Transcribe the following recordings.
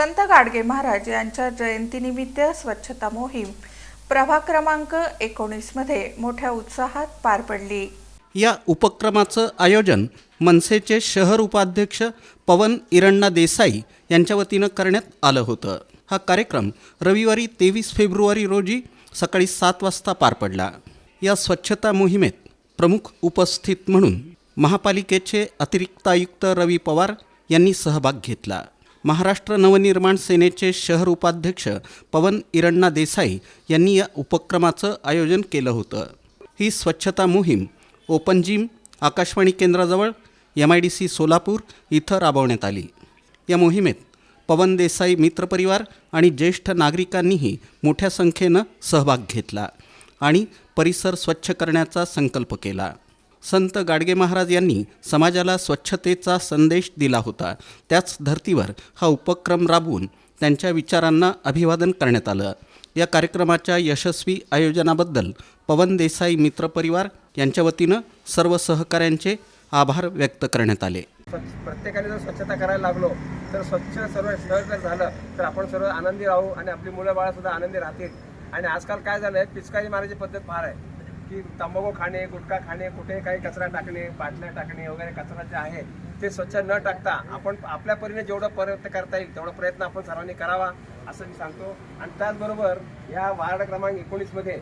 संत गाडगे महाराज यांच्या जयंतीनिमित्त स्वच्छता मोहीम प्रभाग क्रमांक एकोणीसमध्ये मोठ्या उत्साहात पार पडली. या उपक्रमाचं आयोजन मनसेचे शहर उपाध्यक्ष पवन इरण्णा देसाई यांच्या वतीनं करण्यात आलं होतं. हा कार्यक्रम रविवारी तेवीस फेब्रुवारी रोजी सकाळी सात वाजता पार पडला. या स्वच्छता मोहिमेत प्रमुख उपस्थित म्हणून महापालिकेचे अतिरिक्त आयुक्त रवी पवार यांनी सहभाग घेतला. महाराष्ट्र नवनिर्माण सेनेचे शहर उपाध्यक्ष पवन इरण्णा देसाई यांनी या उपक्रमाचं आयोजन केलं होतं. ही स्वच्छता मोहीम open gym Akashvani केंद्राजवळ M I D C Solapur इथं राबवण्यात आली. या मोहिमेत पवन देसाई मित्रपरिवार आणि ज्येष्ठ नागरिकांनीही मोठ्या संख्येनं सहभाग घेतला आणि परिसर स्वच्छ करण्याचा संकल्प केला. संत गाडगे महाराज यांनी समाजाला स्वच्छतेचा संदेश दिला होता. त्याच धर्तीवर हा उपक्रम राबवून त्यांच्या विचारांना अभिवादन करण्यात आलं. या कार्यक्रमाच्या यशस्वी आयोजनाबद्दल पवन देसाई मित्रपरिवार यांच्या वतीनं सर्व सहकाऱ्यांचे आभार व्यक्त करण्यात आले. प्रत्येकाने जर स्वच्छता करायला लागलो तर स्वच्छ सर्व शहर जर झालं तर आपण सर्व आनंदी राहू आणि आपली मुलं बाळा सुद्धा आनंदी राहतील. आणि आजकाल काय झालंय पिचकारी मारायची पद्धत फार आहे. की तंबाखू खाणे गुटखा खाणे कुठे काही कचरा टाकणे बाटल्या टाकणे वगैरे कचरा जे आहे ते स्वच्छ न टाकता आपण आपल्या परीने जेवढं प्रयत्न करता येईल तेवढा प्रयत्न आपण सर्वांनी करावा असं मी सांगतो. आणि त्याचबरोबर या वार्ड क्रमांक एकोणीसमध्ये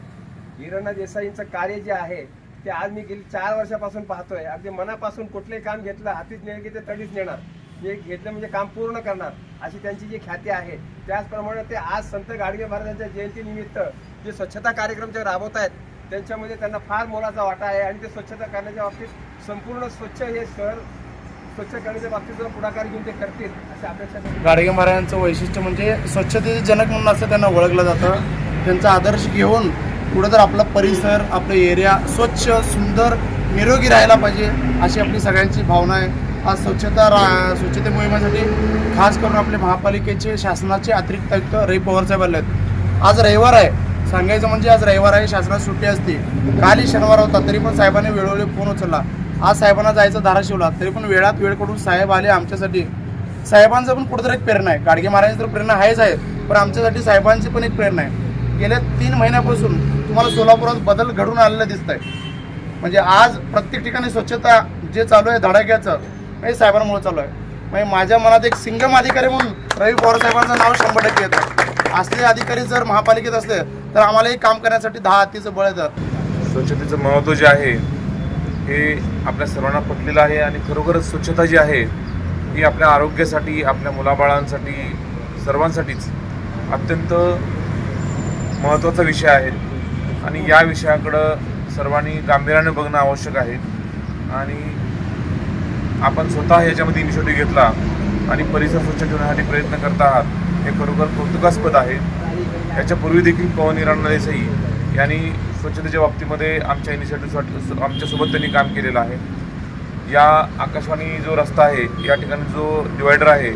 हिरणा देसाईंचं कार्य जे आहे ते आज मी गेली चार वर्षापासून पाहतोय. अगदी मनापासून कुठलंही काम घेतलं हातीच नेलं की ते तडीच नेणार. जे घेतलं म्हणजे काम पूर्ण करणार अशी त्यांची जी ख्याती आहे. त्याचप्रमाणे ते आज संत गाडगे महाराजांच्या जयंतीनिमित्त जे स्वच्छता कार्यक्रम जे राबवत आहेत त्यांच्यामध्ये त्यांना फार मोलाचा वाटा आहे आणि ते स्वच्छता करण्याच्या बाबतीत संपूर्ण स्वच्छ हे शहर स्वच्छ करण्याच्या बाबतीत जर पुढाकार घेऊन ते करतील अशी अपेक्षा गाडगे महाराजांचं वैशिष्ट्य म्हणजे स्वच्छतेचे जनक म्हणून असं त्यांना ओळखलं जातं. त्यांचा आदर्श घेऊन पुढं तर आपला परिसर आपला एरिया स्वच्छ सुंदर निरोगी राहायला पाहिजे अशी आपली सगळ्यांची भावना आहे. आज स्वच्छता रा स्वच्छते मोहिमेसाठी खास करून आपले महापालिकेचे शासनाचे अतिरिक्त आयुक्त रवी पवार साहेब आले आहेत आज रविवार आहे. सांगायचं म्हणजे आज रविवार आहे शासनात सुट्टी असते. कालही शनिवार होता तरी पण साहेबांनी वेळोवेळी फोन उचलला. आज साहेबांना जायचं धाराशिवला तरी पण वेळात वेळ करून साहेब आले आमच्यासाठी. साहेबांचं पण कुठंतरी एक प्रेरणा आहे. गाडगे महाराजांची तर प्रेरणा आहेच आहे पण आमच्यासाठी साहेबांची पण एक प्रेरणा आहे. गेल्या तीन महिन्यापासून तुम्हाला सोलापुरात बदल घडून आलेला दिसत आहे म्हणजे आज प्रत्येक ठिकाणी स्वच्छता जे चालू आहे धडाक्याचं हे साहेबांमुळे चालू आहे. म्हणजे माझ्या मनात एक सिंगम अधिकारी म्हणून रवी पवार साहेबांचं नाव शंभर टक्के येतं. असले अधिकारी जर महापालिकेत असले तर आम्हालाही काम करण्यासाठी दहा हातीचं बळ येतं. स्वच्छतेचं महत्त्व जे आहे हे आपल्या सर्वांना पटलेलं आहे आणि खरोखरच स्वच्छता जी आहे ही आपल्या आरोग्यासाठी आपल्या मुलाबाळांसाठी सर्वांसाठीच अत्यंत महत्त्वाचा विषय आहे. आणि या विषयाकडं सर्वांनी गांभीर्याने बघणं आवश्यक आहे. आणि आपण स्वतः याच्यामध्ये इनिशिएटिव्ह घेतला आणि परिसर स्वच्छ ठेवण्यासाठी प्रयत्न करत आहात हे खरोखर कौतुकास्पद आहे. याच्यापूर्वी देखील पवन इराणा देसाई यांनी स्वच्छतेच्या बाबतीमध्ये आमच्या इनिशिएटिव्हसाठी आमच्यासोबत त्यांनी काम केलेलं आहे. या आकाशवाणी जो रस्ता आहे या ठिकाणी जो डिवायडर आहे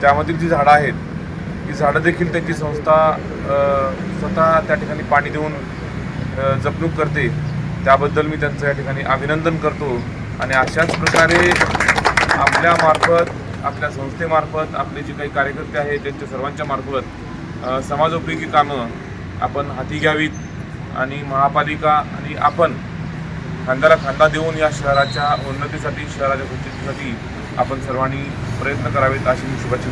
त्यामधील जी झाडं आहेत ही झाडं देखील त्यांची संस्था स्वतः त्या ठिकाणी पाणी देऊन जपणूक करते. त्याबद्दल मी त्यांचं या ठिकाणी अभिनंदन करतो आणि अशाच प्रकारे आपल्यामार्फत आपल्या संस्थेमार्फत आपले जे काही कार्यकर्ते आहेत त्यांच्या सर्वांच्या मार्फत समाजोपयोगी कामं आपण हाती घ्यावीत आणि महापालिका आणि आपण खांद्याला खांदा देऊन या शहराच्या उन्नतीसाठी शहराच्या स्वच्छतेसाठी आपण सर्वांनी प्रयत्न करावेत अशी मी शुभेच्छा